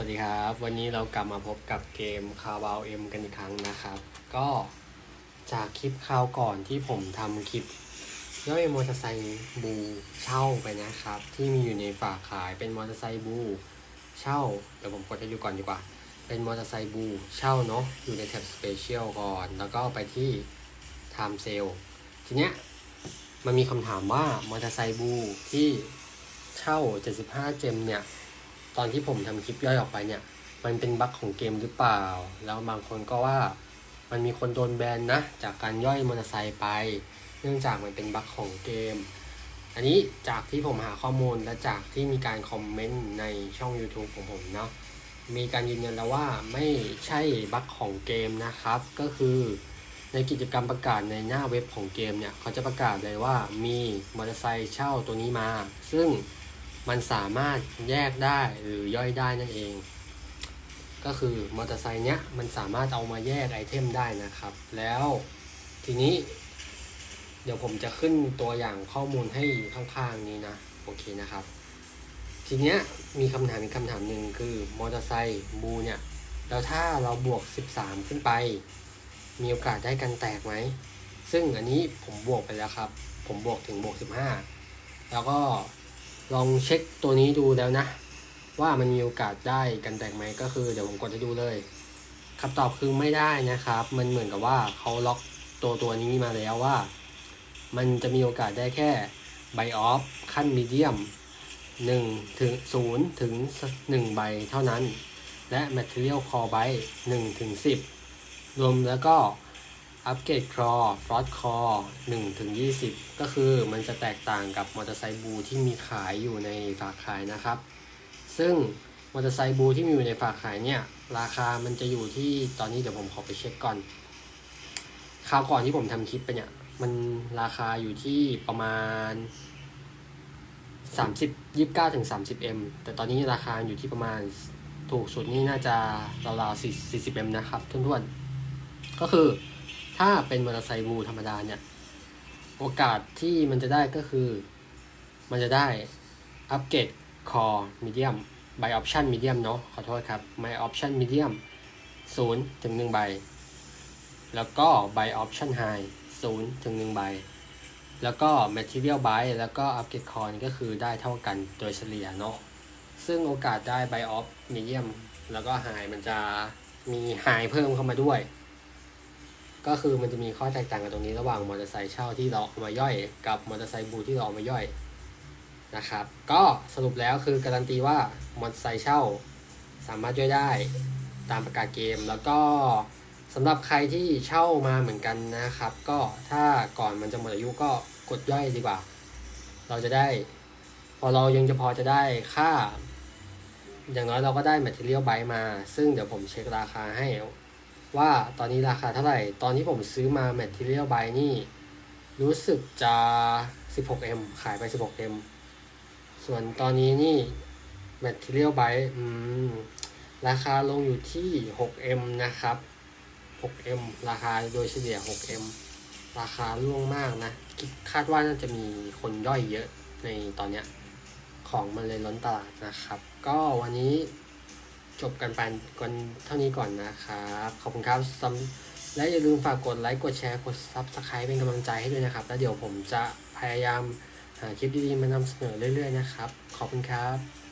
วัสดีครับ วันนี้เรากลับมาพบกับเกมคา b าเอ็มกันอีกครั้งนะครับ ก็จากคลิปคราวก่อนที่ผมทำคลิปย่อยมอเตอร์ไซค์บูเช่าไปนะครับ ที่มีอยู่ในฝากขายเป็นมอเตอร์ไซค์บูเช่าเดี๋ยวผมกดให้ดูก่อนดีกว่า เป็นมอเตอร์ไซค์บูเช่าเนาะอยู่ในแท็บสเปเชียลก่อน แล้วก็ไปที่ Time Sale ทีเนี้ยมันมีคำถามว่ามอเตอร์ไซค์บูที่เช่า 75 เจมเนี่ย ตอนที่ผมทำคลิปย่อยออกไปเนี่ย มันเป็นบั๊กของเกมหรือเปล่า แล้วบางคนก็ว่ามันมีคนโดนแบนนะ จากการย่อยมอเตอร์ไซค์ไป เนื่องจากมันเป็นบั๊กของเกม อันนี้จากที่ผมหาข้อมูลและจากที่มีการคอมเมนต์ในช่อง YouTube ของผมเนาะมีการยืนยันแล้วว่าไม่ใช่บั๊กของเกมนะครับ ก็คือในกิจกรรมประกาศในหน้าเว็บของเกมเนี่ย เขาจะประกาศเลยว่ามีมอเตอร์ไซค์เช่าตัวนี้มา ซึ่ง มันสามารถแยกได้หรือย่อยได้นั่นเอง ก็คือมอเตอร์ไซค์เนี้ยมันสามารถเอามาแยกไอเทมได้นะครับ แล้วทีนี้ เดี๋ยวผมจะขึ้นตัวอย่างข้อมูลให้ข้างๆนี้นะ โอเคนะครับ ทีเนี้ยมีคำถามอีกคำถามหนึ่งคือมอเตอร์ไซค์บูเนี่ย แล้วถ้าเราบวก 13 ขึ้นไป มีโอกาสได้กันแตกไหม ซึ่งอันนี้ผมบวกไปแล้วครับ ผมบวกถึงบวก 15 แล้วก็ ลองเช็คตัวนี้ดูแล้วนะ ว่ามันมีโอกาสได้กันแตกไหมก็คือเดี๋ยวผมกดให้ดูเลยคำตอบคือไม่ได้นะครับ มันเหมือนกับว่าเขาล็อกตัวตัวนี้มาแล้วว่า มันจะมีโอกาสได้แค่ไบออฟขั้นมีเดียม1ถึง0ถึง 1 ใบเท่านั้น และ Material Core Byte 1ถึง10 รวมแล้วก็ อัปเกรดครอฟรอสคอ1ถึง20 ก็คือมันจะแตกต่างกับมอเตอร์ไซค์บูที่มีขายอยู่ในฝากขายนะครับ ซึ่งมอเตอร์ไซค์บูที่มีอยู่ในฝากขายเนี่ยราคามันจะอยู่ที่ตอนนี้เดี๋ยวผมขอไปเช็คก่อนคราวก่อนที่ผมทำคลิปไปเนี่ย มันราคาอยู่ที่ประมาณ 30 29ถึง30 m แต่ตอนนี้ราคาอยู่ที่ประมาณถูกสุดนี่น่าจะราวๆ40 40 m นะครับทุนๆก็คือ ถ้าเป็นมอเตอร์ไซค์บูธรรมดาเนี่ย โอกาสที่มันจะได้ก็คือ มันจะได้อัปเกรดคอมีเดียมใบออปชันมีเดียมเนาะขอโทษครับใบออปชันมีเดียมศูนย์ถึงหนึ่งใบ แล้วก็ใบออปชันไฮศูนย์ถึงหนึ่งใบ แล้วก็ Material b y แล้วก็อัปเกรดคอนี่ก็คือได้เท่ากันโดยเฉลี่ยเนาะซึ่งโอกาสได้ใบออฟมีเดียมแล้วก็ไฮมันจะมีไฮเพิ่มเข้ามาด้วย ก็คือมันจะมีข้อแตกต่างกันตรงนี้ระหว่างมอเตอร์ไซค์เช่าที่เราเอามาย่อย กับมอเตอร์ไซค์บูที่เราเอามาย่อยนะครับ ก็สรุปแล้วคือการันตีว่ามอเตอร์ไซค์เช่า สามารถย่อยได้ตามประกาศเกม แล้วก็สำหรับใครที่เช่ามาเหมือนกันนะครับ ก็ถ้าก่อนมันจะหมดอายุก็กดย่อยดีกว่า เราจะได้ พอเรายังจะพอจะได้ค่า อย่างน้อยเราก็ได้ Material b y มา ซึ่งเดี๋ยวผมเช็คราคาให้ ว่าตอนนี้ราคาเท่าไหร่ ตอนที่ผมซื้อมา Material Buy นี่ รู้สึกจะ 16M ขายไป 16M ส่วนตอนนี้นี่ Material Buy อืม ราคาลงอยู่ที่ 6M นะครับ 6M ราคาโดยเฉลี่ย 6M ราคาร่วงมากนะคิดคาดว่าน่าจะมีคนย่อยเยอะในตอนเนี้ย ของมันเลยล้นตลาดนะครับ ก็วันนี้ จบกันไปกันเท่านี้ก่อนนะครับ ขอบคุณครับและอย่าลืมฝากกดไลค์ กดแชร์ กดซับสไคร b ์เป็นกำลังใจให้ด้วยนะครับ แล้วเดี๋ยวผมจะพยายามหาคลิปดีๆมานำเสนอเรื่อยๆนะครับ ขอบคุณครับ